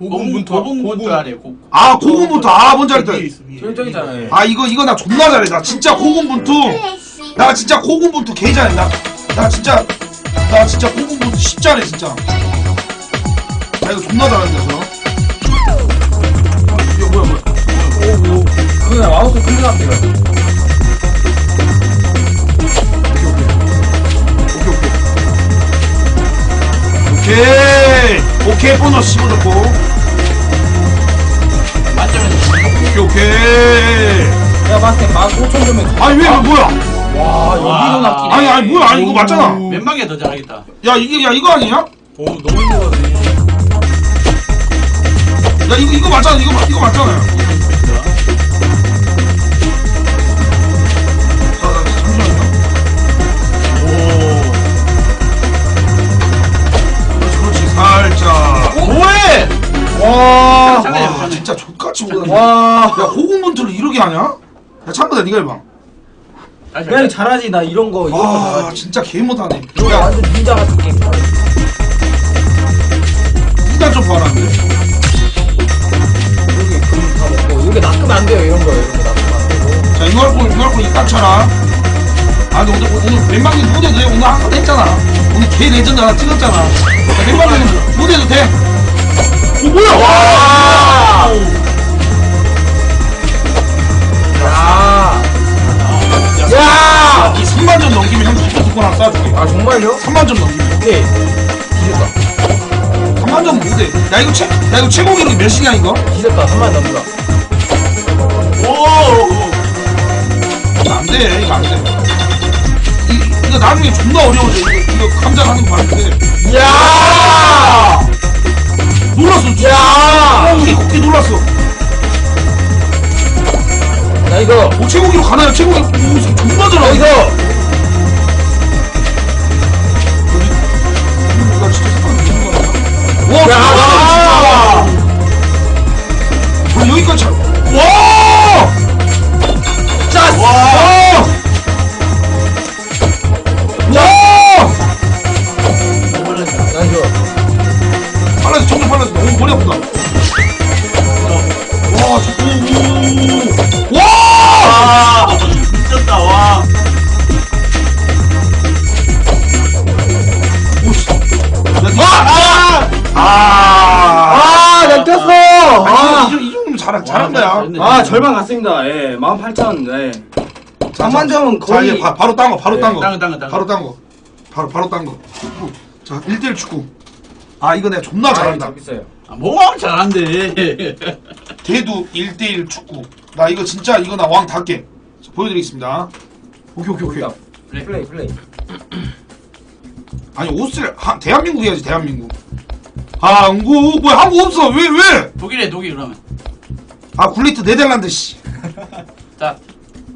고군분투 고군분투 하래. 고. 아 고군분투 아 뭔지 알겠다 위에 있어, 위에. 저기 저기 있잖아요. 아 이거 이거 나 존나 잘해 나 진짜 고군분투 나 진짜 고군분투 개 잘해 나, 나 진짜 나 진짜 고군분투 십 잘해 진짜 나 이거 존나 잘하는데 저 이거 뭐야 뭐야 오오. 그냥 마우스 클릭합니다. 오케이 오케이 오케이 보너스 씹어줬고 만점에서 오케이 오케이 내가 봤을 때 15,000 점에. 아니 왜 이거 뭐야 와 여기도 낚이네. 아니 아니 뭐야 아니 이거 맞잖아 몇 방에 더 잘하겠다. 야 이게 야 이거 아니냐? 오 너무 힘들었네. 야 이거 이거 맞잖아 이거 맞- 이거 맞잖아요 자, 자, 잠시만요 오. 그렇지 그렇지 살짝 뭐해? 와. 와 잠깐만요. 진짜 족같이 못하네 와. 야 고군분투를 이렇게 하냐? 야 참고다 니가 해봐 그냥. 잘하지 나 이런 거 이런 거아 잘하지. 진짜 개 못하네 야 완전 닌자 같은 게임. 일단 좀 봐라는데 여기 금다 먹고 여기 낚으면 안 돼요 이런 거 이런 거 낚으면 안 되고. 자 이거 할거 이거 할거 이딱 쳐라 아 근데 오늘 오늘 멤방이 무대도 돼 오늘 한번 했잖아 오늘 개 레전드 하나 찍었잖아 자 멤방이 무대도 돼 오, 뭐야 와 야. 야! 야. 이 3만 점 넘기면 형 기껏 듣고 하나 쏴줄게. 아 정말요? 3만 점 넘기면. 네. 뒤졌다. 3만 점 못해. 야, 이거 최, 야, 이거 최고 기록이 몇이냐, 이거? 뒤졌다. 3만 넘는다. 오. 안 돼, 이거 안 돼. 이, 이거 나중에 존나 어려워져. 이거, 이거 감장하는 거 봤는데. 야! 놀랐어. 야! 어, 우리 그렇게 놀랐어. 나 이거 오, 최고 기록 가나요? 최고 기록. 오, 존나 잘하 나 이거 나 진짜 색깔이 너무 많아. 와, 야! 와, 여기까지 잘. 와! 짜! 와! 와! 18,000. 예. 자, 3만 점은 자, 거의 이제 바, 바로 딴 거, 바로 네, 딴 거. 딴 거, 딴 거, 딴 거. 바로 딴 거. 바로, 바로 딴 거. 축구. 자, 1대1 축구. 아, 이거 내가 존나 잘한다. 있어요. 아, 뭐가 잘한데. 대두 1대1 축구. 나 이거 진짜 이거 나 왕 닿게. 자, 보여드리겠습니다. 오케이, 오케이, 오케이. 그래. 플레이 플레이. 아니, 오스트레, 하, 대한민국 해야지, 대한민국. 아, 한국, 뭐야, 한국 없어. 왜, 왜? 독일에 독일 그러면. 아, 굴리트 네덜란드, 씨. 자.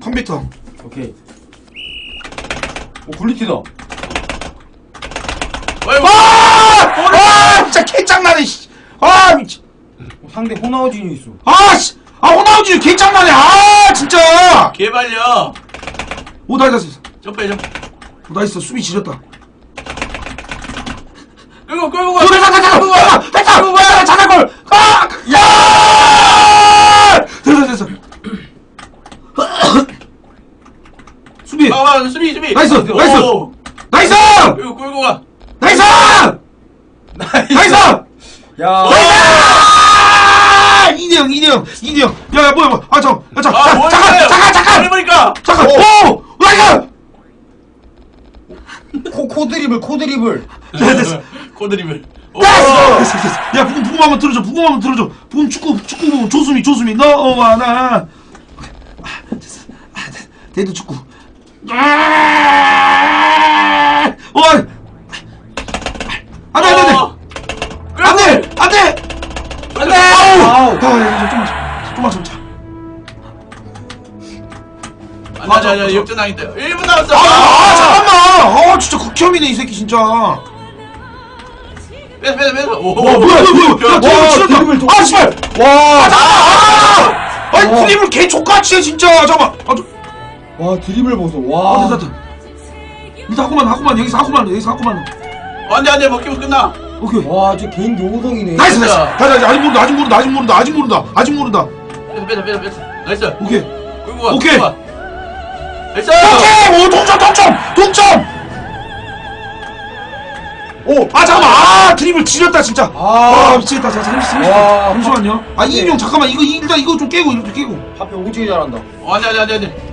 컴퓨터. 오케이. 오 굴리티다. 왜? 아! 아! 진짜 개짱나네, 씨. 아, 미치. 어, 상대 호나우진이 있어. 아, 씨. 아, 호나우지 개짱나네. 아, 진짜. 개발려. 오, 나이스. 점프해 점프. 오, 나이스. 수비 지렸다. 끌고 끌고 오, 가. 됐다, 됐다, 됐다, 됐다, 됐다, 자살골. 아! 야! 됐어, 됐어. 수비. 아, 아, 수비 수비. 나이스, 오. 나이스. 나이스! 끌고 끌고 가. 나이스! 나이스! 야. 나이스! 이대영, 이대영, 이대영. 야, 야, 뭐야, 뭐야. 아, 잠깐, 야, 잠깐, 아, 잠깐? 잠깐, 잠깐, 잠깐, 해보니까. 잠깐. 어. 오, 나이스! 코 코 드리블 코 드리블. 됐어, 됐어. 코드리블. 오. 됐어, 됐어, 됐어. 야, 부금, 부금 한번 들어줘, 부금 한번 들어줘. 부금 축구, 축구 부금, 조수미, 조수미. 너와 나. 아, 됐어. 아, 대- 대두 축구. 아! 어! 안 돼, 안 돼, 안 돼. 어. 안 돼! 안 돼! 안 돼. 아우! 아, 야, 좀만, 좀만 참자. 돼, 안 돼, 역전당했다. 1분 남았어. 아, 아, 잠깐만! 아, 진짜 극혐이네, 이 새끼, 진짜. 와, 뺏어, 뺏어. 오, 뭐야, 뭐야, 뭐야. 드리블 도- 아, 씨발! 와. 아! 아니, 와. 드리블 개 족같이 해, 진짜. 잠깐만. 아, 저, 와 드리블 보소. 아, 와. 됐다, 됐다. 일단 하고만, 하고만, 여기서 하고만, 여기서 하고만. 안 돼, 안 돼. 먹기면 끝나. 오케이. 와, 저 개인기 5성이네. 나이스, 나이스. 됐다. 가자, 가자. 아직 모른다, 아직 모른다, 아직 모른다, 아직 모른다, 아직 모른다. 빼자 빼자 빼자 빼자 나이스 오케이. 끌고 가 오케이. 끌고 가. 나이스 동점! 오, 동점, 동점! 동점! 오, 아, 잠깐만. 아, 드립을 지렸다, 진짜. 아, 아. 미치겠다. 자, 잠시, 잠시, 와. 잠시만요. 아, 이인용, 잠깐만. 이거, 이- 일단 이거 좀 깨고, 이거 좀 깨고. 하필 오지게 잘한다. 어, 안돼 안돼 안돼 안돼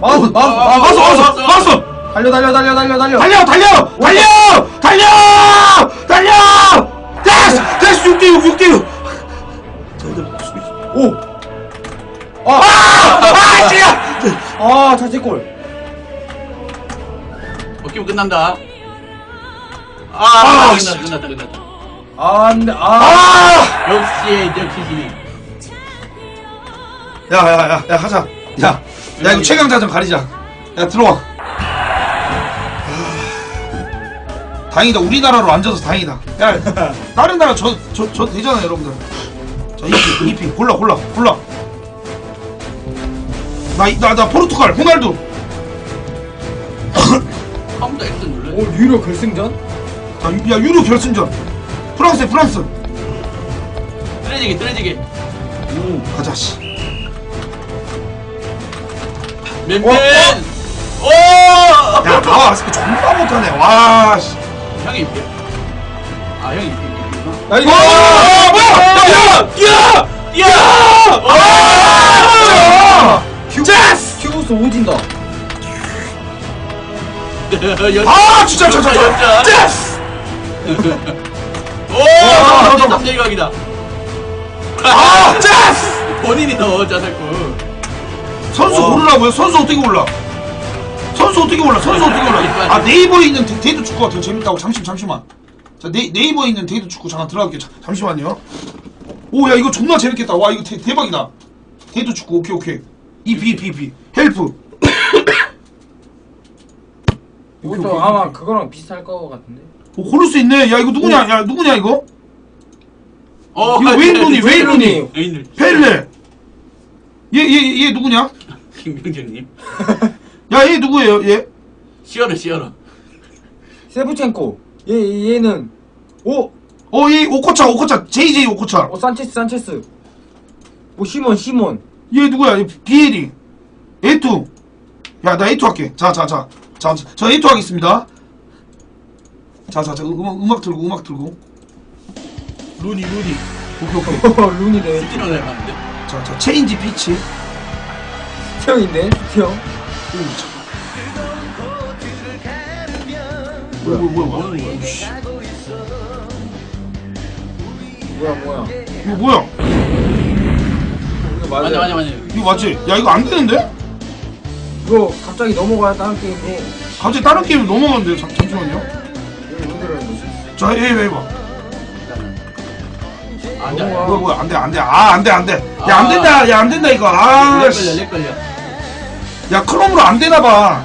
마우스, 마우스, 아, 왔어, 마우스. 왔어, 왔어! 달려, 달려, 달려, 달려, 달려. 달려, 달려! 달려! 달려! 달려! 됐어! 됐어! 6대6, 6대6! 오! 아! 아, 진짜! 아, 자책골. 먹히면 끝난다 아, 아, 끝났다 진짜. 끝났다 끝났다 아, 안 돼, 아. 아! 역시 역시 야, 야, 야, 야, 하자. 야, 야, 이거 최강자전 가리자. 야, 들어와. 아, 다행이다. 우리나라로 앉아서 다행이다. 야, 다른 나라 저, 저, 저 되잖아, 여러분들. 자, 이피, 이피. 골라, 골라, 골라. 나, 나, 나 포르투갈, 호날두. 컴퓨터 X 눌러 오, 유료 결승전? 자, 유- 야, 유로 결승전. 프랑스에 프랑스. 뜨레지기 뜨레지기 가자, 씨. 맨맨 오 야, 나와. 새끼 존나 못하네. 와, 씨. 형이 입게 아 형이 입게 나 이거. 와, 뭐야! 야, 야! 야! 아! 큐스! 큐브스 오진다. 아, 진짜, 진짜, 진짜. 연장. 짜! 오 와, 잠깐만. 탑대각이다 아, 짜! 본인이 넣어 자꾸 선수 와. 고르라고요? 선수 어떻게 골라? 선수 어떻게 골라? 선수 어떻게 골라? 아 네이버에 있는 데, 데이트 축구가 더 재밌다고 잠시 잠시만. 자 네이, 네이버에 있는 데이트 축구 잠깐 들어갈게요. 자, 잠시만요. 오 야 이거 존나 재밌겠다. 와 이거 대, 대박이다. 데이트 축구 오케이 오케이. 이비비비 헬프. 오케이, 이것도 오케이, 아마 오케이. 그거랑 비슷할 거 같은데. 오 고를 수 있네. 야 이거 누구냐? 야 누구냐 이거? 어 이거 웨인 루니 웨인 루니 웨인 펠레. 얘얘얘 얘 누구냐? 김병재님 야 얘 누구예요? 얘? 시어르 시어르 세부첸코. 얘, 얘는. 오! 어 얘 오코차 오코차 JJ 오코차. 오, 산체스, 산체스. 오, 시몬, 시몬. 얘 누구야? 얘 비에리. 에투. 야, 나 에투 할게. 자, 자, 자. 자, 자, 저 에투 하겠습니다. 자, 자, 자. 음악, 음악 들고, 음악 들고. 루니 루니 오케이, 오케이. 룬이네. 스티로 내려가는데 자, 자. 체인지 피치. 오, 자. 뭐야, 뭐야, 뭐야, 뭐야. 오, 씨. 뭐야, 뭐야. 이거 뭐야? 이거 맞아 맞아. 맞아 맞아 이거 맞지? 야, 이거 안 되는데? 이거 갑자기 넘어가야 다른 게임으로. 갑자기 다른 게임 넘어가는데요. 잠, 잠시만요. 이거 흔들어야 지 자, 해, 해, 해봐. 안돼. 뭐야, 뭐야. 안 돼, 안 돼. 아, 안 돼, 안 돼. 야, 안 된다. 야, 안 된다, 이거. 아, 렉 씨. 걸려 야, 크롬으로 안 되나 봐.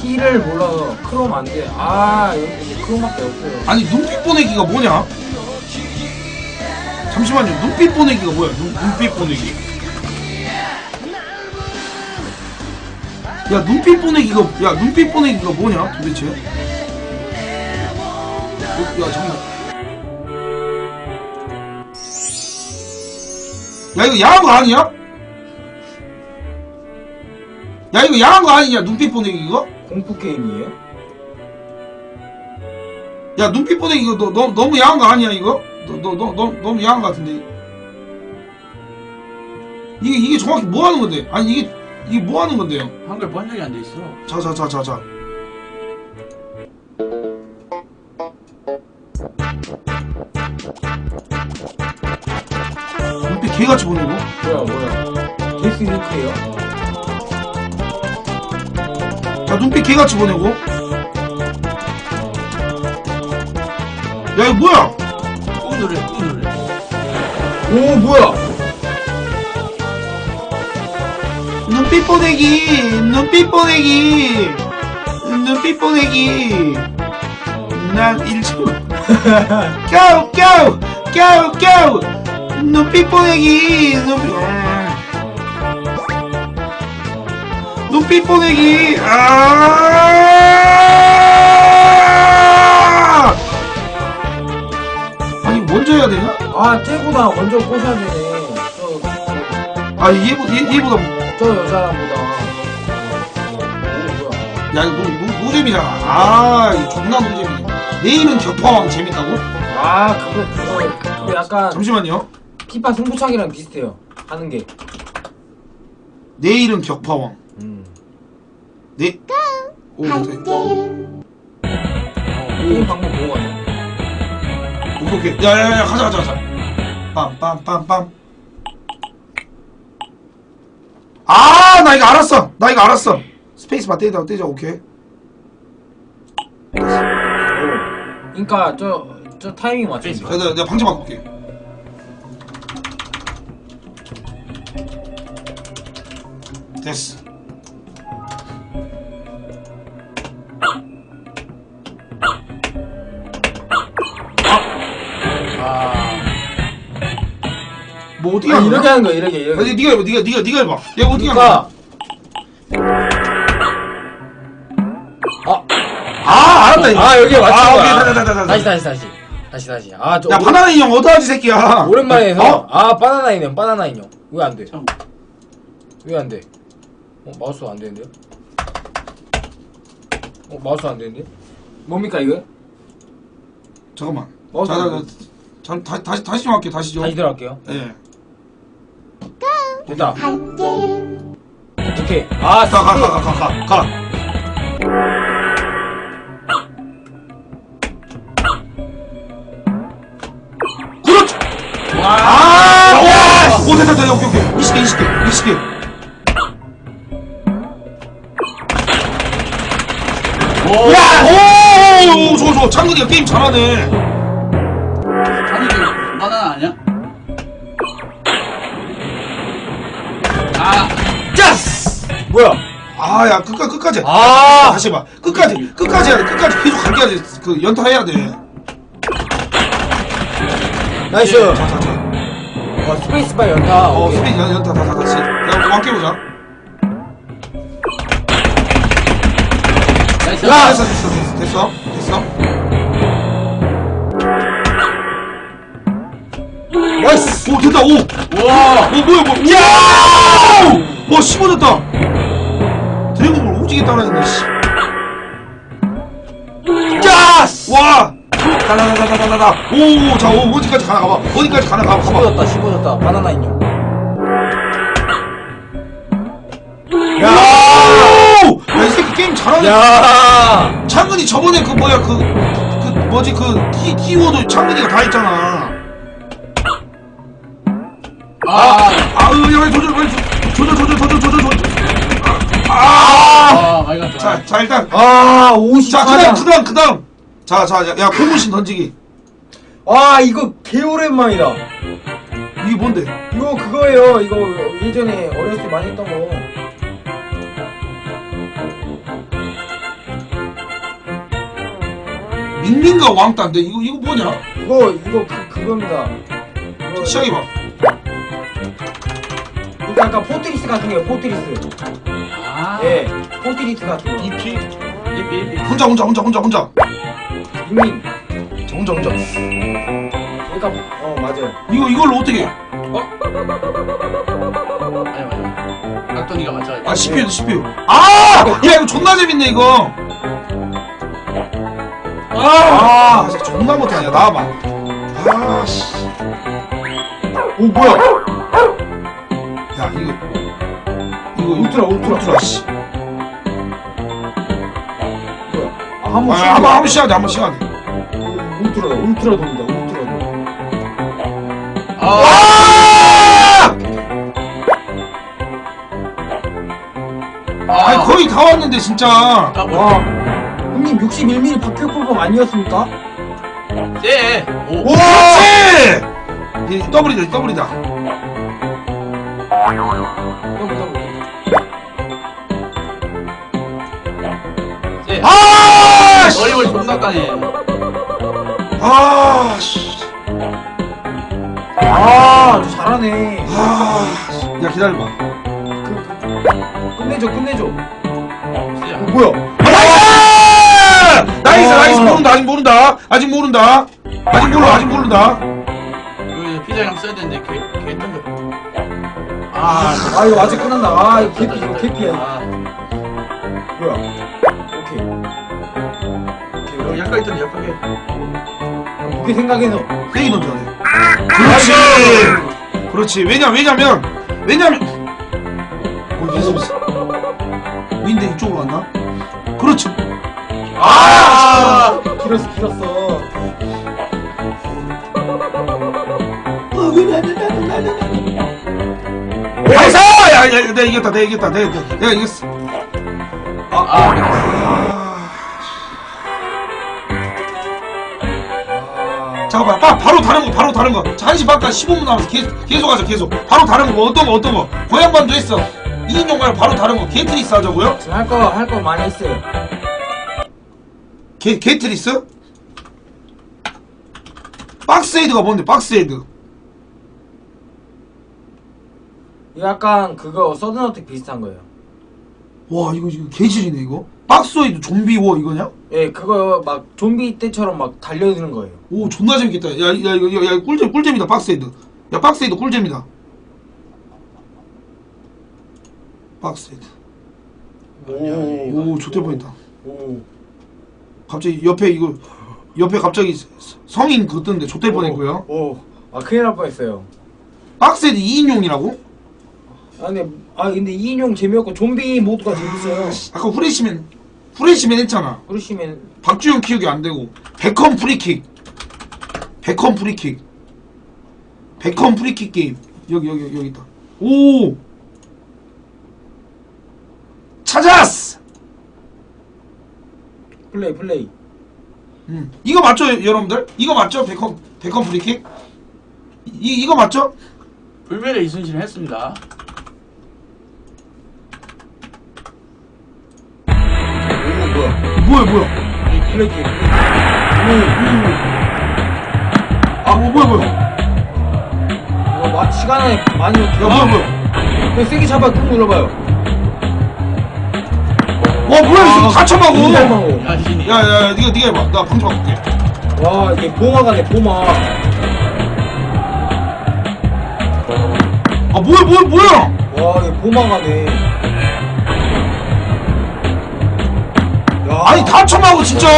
키를 몰라서 크롬 안 돼. 아, 여기 크롬밖에 없어요. 아니 눈빛 보내기가 뭐냐? 잠시만요 눈빛 보내기가 뭐야 눈, 눈빛 보내기 야 눈빛 보내기가 야 눈빛 보내기가 뭐냐 도대체 어, 야 잠깐만 야 이거 거 아니야? 야 이거 야한 거 아니냐 눈빛 보내기 이거? 공포 게임이에요? 야 눈빛 보내기 이거 너, 너, 너무 야한 거 아니야 이거? 너, 너, 너, 너, 너무 야한 거 같은데 이게 이게 정확히 뭐 하는 건데? 아니 이게 이게 뭐 하는 건데요? 한글 번역이 안 돼 있어 자자자자자 눈빛 개같이 보내고 뭐야, 뭐야. 데스 위크예요? 자 눈빛 개같이 보내고 야 이거 뭐야? 꾹 누르래 꾹 누르래 오, 뭐야? 눈빛 보내기 눈빛 보내기 눈빛 보내기 난 1점 고! 고! 고! 고! 눈빛 보내기 눈빛 눈빛 보내기. 아! 아 쟤보다 먼저 꼬셔야 되네. 저, 아 얘보다 얘, 얘보다 저. 여자보다. 뭐야 야 이거 노, 노, 노잼이잖아 아 이거 존나 노잼이네. 내일은 격파왕 재밌다고? 아 그거 그거 그거 약간 잠시만요. 피파 승부차기랑 비슷해요. 하는 게. 내일은 격파왕. 음. 네? 오, 네. 게임 방법 보고 가자 오케이 오케이. 야 야 야 가자 가자 가자. 빰빰빰빰. 아 나 이거 알았어. 나 이거 알았어. 스페이스 바 떼자 떼자 오케이. 오. 그니까 저, 저 타이밍 맞춰 페이스북. 내가, 내가 방지 바꿀게. 됐어 뭐 어떻게 아, 하는 이렇게 거야? 하는 거야 이렇게 이렇게 아니 네가 해봐 네가 네가 네가 해봐 얘 어떻게 하는 거야? 그러니까 아 알았다 이거 아 여기에 맞춘 아, 거야 오케이, 다시, 다시, 다시, 다시 다시 다시 다시 다시 아 저 야 바나나 인형 어떡하지 새끼야 오랜만에 해서 어? 아 바나나 인형 바나나 인형 왜 안 돼? 참. 왜 안 돼? 어 마우스가 안 되는데요? 어 마우스 안 되는데? 뭡니까 이거? 잠깐만 어, 자, 자, 네. 자, 자, 다시 다시 다시 좀 할게 다시 좀 다시 들어갈게요 예. 됐다 오케이 아 가, 가, 가, 가, 가, 가, 가. 그렇지! 아, 와! 오, 됐다, 됐다, 오케이, 오케이. 20개, 20개, 20개. 오. 야! 오, 오, 좋아, 좋아. 창근이가 게임 잘하네. 아, 야, 끝까지, 끝까지. 아! 다시 해봐. 끝까지, 끝까지 해야 돼. 끝까지 계속 가게 해야 돼. 그, 연타해야 돼. 나이스 자, 자, 자. 와 스페이스바 연타 어, 오케이. 스페인 연, 연타 다, 다 같이. 야, 왕 깨보자. 나이스. 야, 됐어, 됐어, 됐어, 됐어, 됐어. 나이스 오, 됐다, 오. 와. 오, 뭐야, 뭐야. 야! 와, 15 됐다. 오지게 따라했네, 씨. 짜스! 와! 다다다다다다다. 오, 자, 오, 어디까지 가나 가봐. 어디까지 가나 가봐. 가봐. 15졌다 15졌다 바나나 인형 야! 오! 야, 이 새끼 게임 잘하네. 야 창근이 저번에 그 뭐야, 그, 그, 뭐지, 그, 키, 키워드 창근이가 다 했잖아. 아. 아, 으, 야, 조절, 빨리 조- 조절, 조절, 조절. 자, 자, 일단. 아, 50. 자, 그 다음, 그 다음, 그 다음. 자, 자, 야, 야, 고무신 던지기. 와, 이거 개 오랜만이다. 이게 뭔데? 이거 그거예요. 이거 예전에 어렸을 때 많이 했던 거. 민민과 왕따인데, 이거, 이거 뭐냐? 이거, 이거 그, 그겁니다. 이거, 시작해봐. 이거 약간 포트리스 같은 거예요, 포트리스. 아. 예, 포트리스 같은 거. EP. EP. 혼자, 혼자, 혼자, 혼자, 혼자. 밍밍. 혼자, 혼자. 그러니까, 어, 맞아요. 이거, 이걸로 어떻게 해? 아니 맞아. 깍두기가 맞아. 아, CPU, CPU. 아! 야, 이거 존나 재밌네, 이거. 아! 아, 진짜 존나 못하냐, 나와봐. 아, 씨. 오, 뭐야? 야, 이거, 울트라, 울트라. 울트라, 씨. 뭐야? 아, 아, 한번 한 번, 한번 시작해, 한번 시작해. 울트라다, 울트라 돌이다, 울트라 돌. 아. 아! 아니, 아. 거의 다 왔는데, 진짜. 아 뭐. 와, 형님 61mm 박격포범 아니었습니까? 예. 오. 오! 그렇지! 이 더블이다, 더블이다. 까네. 아, 씨. 아, 저 잘하네. 아, 씨. 야, 기다려봐. 끝내줘, 끝내줘. 진짜. 어, 뭐야? 나이스! 나이스, 아. 나이스. 모른다, 아직 모른다. 아직 모른다. 아직 몰라, 아직 모른다. 그 대장 써야 되는데 걔, 걔 던져. 아, 아 이거 아직 끝난다 아 이거 개피 이거 개피야 아, 뭐야 약간 있던 약하게. 그게 생각해서 세게 던져야 돼. 그렇지. 그렇지. 왜냐 왜냐면 왜냐면 어 예습. 윈데 이쪽으로 간다. 그렇지. 아! 길었어 길었어 나이스! 야, 야, 내가 이겼다, 내가 이겼다, 내가, 내가, 내가 이겼어. 아, 아, 잠깐만, 빠, 바로 다른 거, 바로 다른 거. 자, 1시 반까지 15분 남았어. 계속, 계속 하자, 계속. 바로 다른 거, 뭐 어떤 거, 어떤 거. 고향반도 했어. 2인용 말고 바로 다른 거. 게트리스 하자고요? 지금 할 거 할 거 많이 했어요 게, 게트리스? 박스헤드가 뭔데, 박스헤드. 이거 약간 그거 서든어택 비슷한 거예요 와, 이거, 이거 개질이네, 이거. 박스헤드 좀비 워, 이거냐? 예 그거 막 좀비 때처럼 막 달려드는 거예요 오, 존나 재밌겠다. 야, 야, 이거, 야, 야, 꿀잼, 꿀잼이다, 박스헤드. 야, 박스헤드 꿀잼이다. 박스헤드. 오, 좋대 보인다. 오 갑자기 옆에 이거 옆에 갑자기 스- 성인 그거 뜨는데 좆될 뻔했고요. 오 아 큰일 날 뻔했어요 박스헤드 2인용이라고? 아 근데 아 근데 2인용 재미없고 좀비 모드가 재밌어요 아까 후레시맨 후레시맨 했잖아. 그러시면 박주영 키우기 안 되고 백컴 프리킥 백컴 프리킥 백컴 프리킥 게임 여기 여기 여기 있다. 오 찾았어. 플레이 플레이 음. 이거 맞죠 여러분들? 이거 맞죠 백컴 백컴 프리킥? 이 이거 맞죠? 불멸의 이순신을 했습니다. 플레이 게임 아 뭐, 뭐야 뭐야? 이거 마, 시간에 많이 야 뭐야 뭐야? 그냥 세게 잡아 꾹 눌러봐요 와 뭐야 이거 다 쳐먹어. 인달망고 야신이. 야야 네가 네가 해봐. 나 방송 바꿀게. 와 이게 보마가네 보마 아 뭐야 뭐야 뭐야? 와 이게 보마가네 아니 다 쳐먹어 진짜.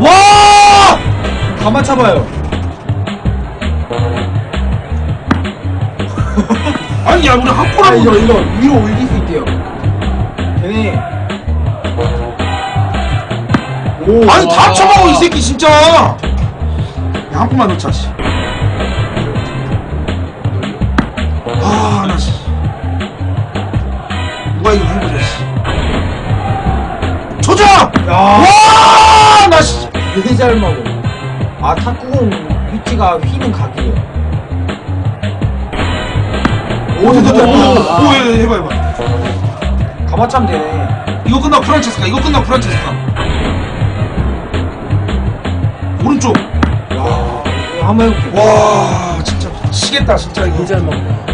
와! 가만 차봐요 아니 야 우리 아 학고라고 이거 이거 위로 올릴 수 있대요 되네 오 아니 다 와. 쳐먹어 이 새끼 진짜. 야한 넣자 씨. 아나 씨. 잘 먹어 아 탁구공 위치가 휘는 각이에요 오, 됐다, 됐다. 오, 오, 오, 예, 예, 해봐, 해봐. 차면 되네 이거 끝나고 프란체스카, 이거 끝나고 프란체스카. 오른쪽. 야 이거 한번 해볼게 와, 진짜 미치겠다, 진짜 이거. 잘 먹네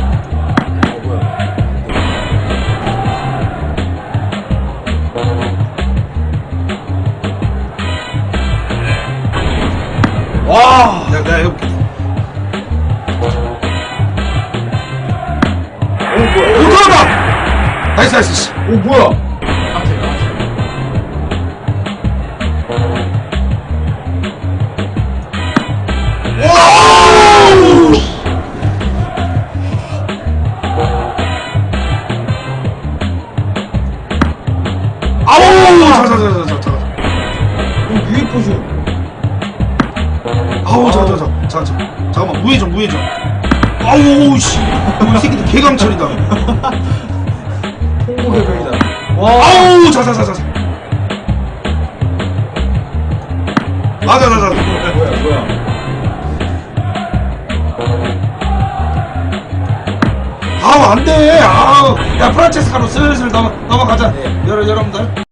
나이스, 나이스, 씨. 오 뭐야! 아우! 자, 자, 자. 잠깐만, 무회전, 무회전. 아우, 씨. 어, 이 새끼들 개강철이다. 와 아우, 자, 자, 자, 자. 자. 맞아, 맞아, 맞아. 뭐야 뭐야 아우, 안 돼. 아우. 야, 프란체스카로 슬슬 넘어, 넘어가자. 네. 여러, 여러분들.